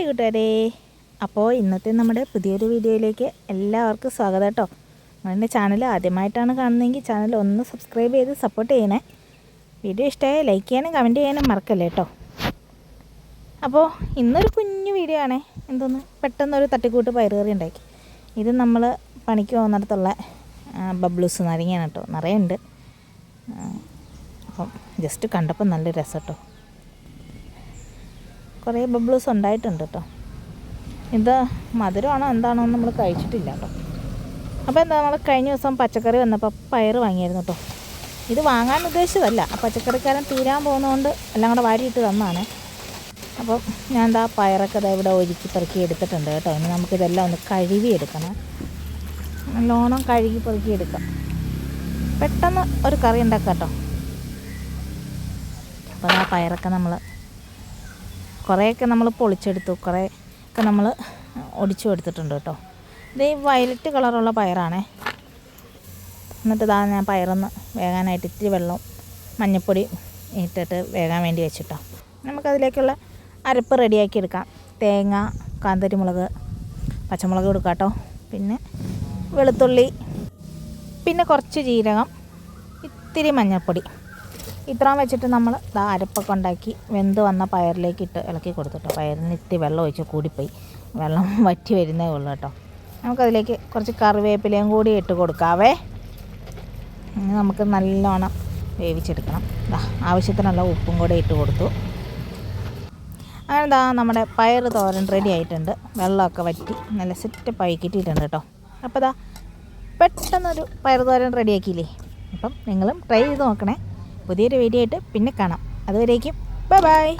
Hi കൂട്ടുകാരെ അപ്പോൾ ഇന്നത്തെ നമ്മുടെ പുതിയൊരു വീഡിയോയിലേക്ക് എല്ലാവർക്കും സ്വാഗതം കേട്ടോ നിങ്ങളുടെ ചാനൽ ആദ്യമായിട്ടാണ് കാണുന്നതെങ്കിൽ ചാനൽ ഒന്ന് സബ്സ്ക്രൈബ് ചെയ്ത് സപ്പോർട്ട് ചെയ്യണേ. വീഡിയോ ഇഷ്ടമായ ലൈക്ക് ചെയ്യാനും കമന്റ് ചെയ്യാനും മറക്കല്ലേ കേട്ടോ അപ്പോൾ ഇന്നൊരു കുഞ്ഞു വീഡിയോ ആണേ. എന്തോന്ന്? പെട്ടെന്നൊരു തട്ടിക്കൂട്ട് പയറുകറി ഉണ്ടാക്കി. ഇത് നമ്മൾ പണിക്ക് പോകുന്നിടത്തുള്ള ബബ്ലൂസ് നാരങ്ങയാണ് കേട്ടോ നിറയുണ്ട് അപ്പം ജസ്റ്റ് കണ്ടപ്പോൾ നല്ല രസം കേട്ടോ കുറേ ബബിൾസ് ഉണ്ടായിട്ടുണ്ട് കേട്ടോ. ഇത് മധുരമാണോ എന്താണോ നമ്മൾ കഴിച്ചിട്ടില്ല കേട്ടോ. അപ്പോൾ എന്താ നമ്മൾ കഴിഞ്ഞ ദിവസം പച്ചക്കറി വന്നപ്പോൾ പയർ വാങ്ങിയായിരുന്നു കേട്ടോ. ഇത് വാങ്ങാൻ ഉദ്ദേശിച്ചതല്ല. പച്ചക്കറിക്കാരൻ തീരാൻ പോകുന്നതുകൊണ്ട് എല്ലാം കൂടെ വാരിയിട്ട് തന്നാണ്. അപ്പം ഞാൻ എന്താ പയറൊക്കെ ദാ ഇവിടെ ഒരുക്കി പെറുക്കി എടുത്തിട്ടുണ്ട് കേട്ടോ. ഇനി നമുക്കിതെല്ലാം ഒന്ന് കഴുകി എടുക്കണം നല്ലോണം കഴുകി പെറുക്കി എടുക്കാം. പെട്ടെന്ന് ഒരു കറി ഉണ്ടാക്കാം കേട്ടോ. അപ്പോൾ ആ പയറൊക്കെ നമ്മൾ കുറേയൊക്കെ നമ്മൾ പൊളിച്ചെടുത്തു കുറേ ഒക്കെ നമ്മൾ ഒടിച്ചു എടുത്തിട്ടുണ്ട് കേട്ടോ. ഇത് ഈ വയലറ്റ് കളറുള്ള പയറാണേ. എന്നിട്ട് ഇതാ ഞാൻ പയറൊന്ന് വേകാനായിട്ട് ഇത്തിരി വെള്ളം മഞ്ഞൾപ്പൊടി ഇട്ടിട്ട് വേകാൻ വേണ്ടി വെച്ചിട്ടോ. നമുക്കതിലേക്കുള്ള അരപ്പ് റെഡിയാക്കി എടുക്കാം. തേങ്ങ കാന്താരിമുളക് പച്ചമുളക് കൊടുക്കാം കേട്ടോ. പിന്നെ വെളുത്തുള്ളി പിന്നെ കുറച്ച് ജീരകം ഇത്തിരി മഞ്ഞൾപ്പൊടി. ഇത്രയും വെച്ചിട്ട് നമ്മൾ ഇതാ അരപ്പൊക്കെ ഉണ്ടാക്കി വെന്ത് വന്ന പയറിലേക്ക് ഇട്ട് ഇളക്കി കൊടുത്തിട്ടോ. പയറിന് ഇത്തിരി വെള്ളം ഒഴിച്ച് കൂടിപ്പോയി. വെള്ളം വറ്റി വരുന്നേ ഉള്ളൂ കേട്ടോ. നമുക്കതിലേക്ക് കുറച്ച് കറിവേപ്പിലയും കൂടി ഇട്ട് കൊടുക്കാവേ. നമുക്ക് നല്ലോണം വേവിച്ചെടുക്കണം. ഇതാ ആവശ്യത്തിനുള്ള ഉപ്പും കൂടെ ഇട്ട് കൊടുത്തു. ദാ നമ്മുടെ പയർ തോരൻ റെഡി ആയിട്ടുണ്ട്. വെള്ളമൊക്കെ വറ്റി നല്ല സെറ്റ് പൈക്കിട്ടിട്ടുണ്ട് കേട്ടോ. അപ്പോൾ ഇതാ പെട്ടെന്നൊരു പയർ തോരൻ റെഡിയാക്കിയില്ലേ അപ്പം നിങ്ങളും ട്രൈ ചെയ്ത് നോക്കണേ. പുതിയൊരു വീഡിയോ ആയിട്ട് പിന്നെ കാണാം. അതുവരേക്കും ബൈ ബൈ.